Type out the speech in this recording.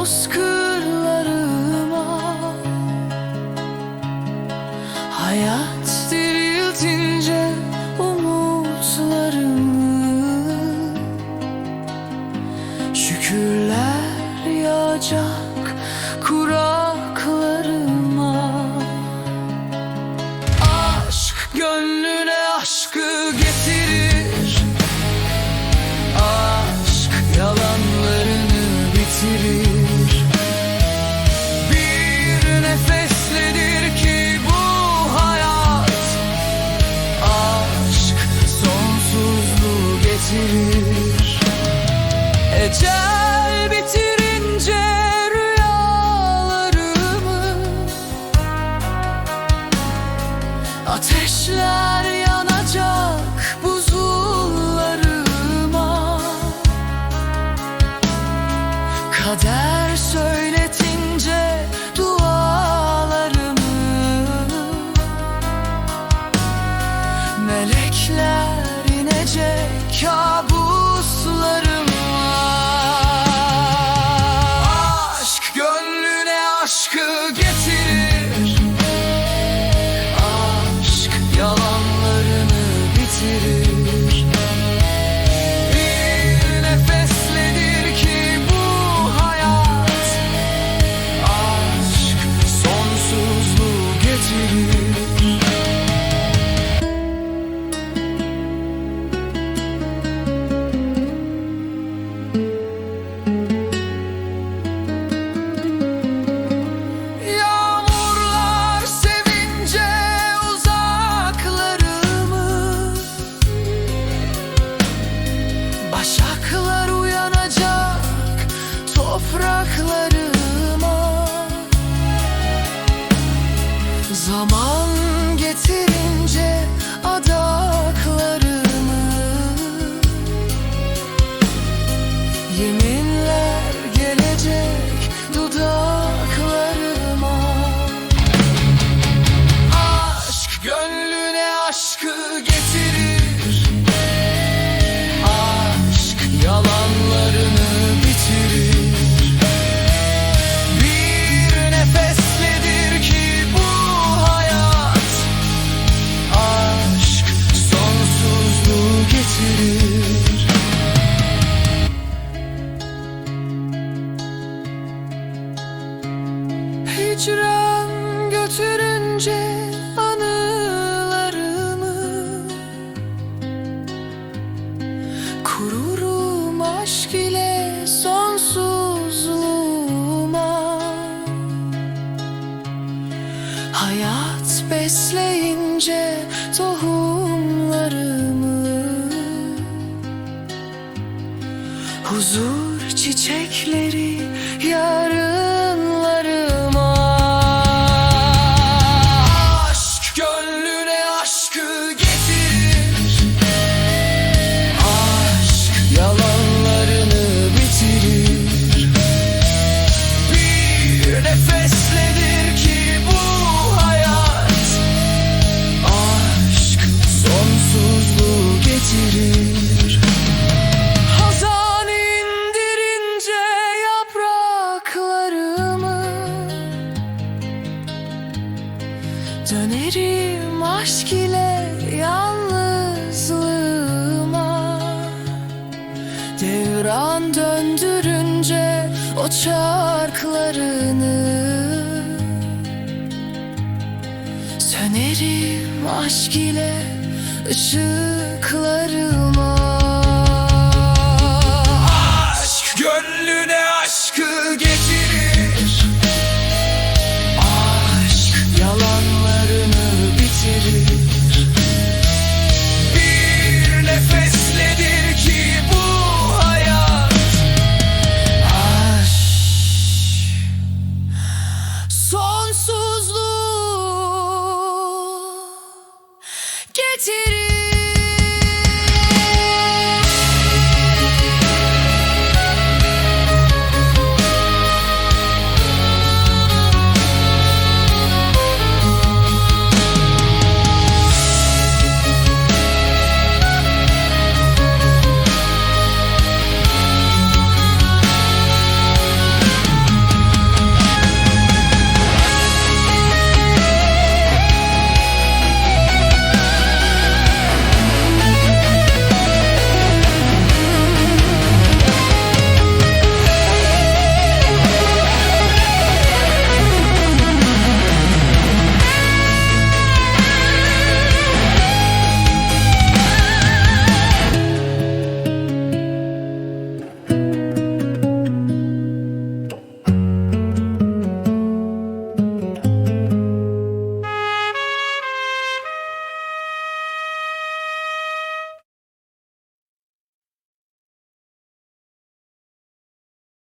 bozkırlarıma Hayat diriltince umutlarımı. Şükürler yağacak Ecel bitirince rüyalarımı. Ateşler yanacak buzullarıma. Kader söyletince dualarımı. Melekler inecek Hicran götürünce anılarımı Kururum aşk ile sonsuzluğuma. Hayat besleyince tohumlarımı Huzur çiçekleri yarınlarıma Dönerim aşk ile yalnızlığıma. Devran döndürünce o çarklarını. Sönerim aşk ile ışıklarıma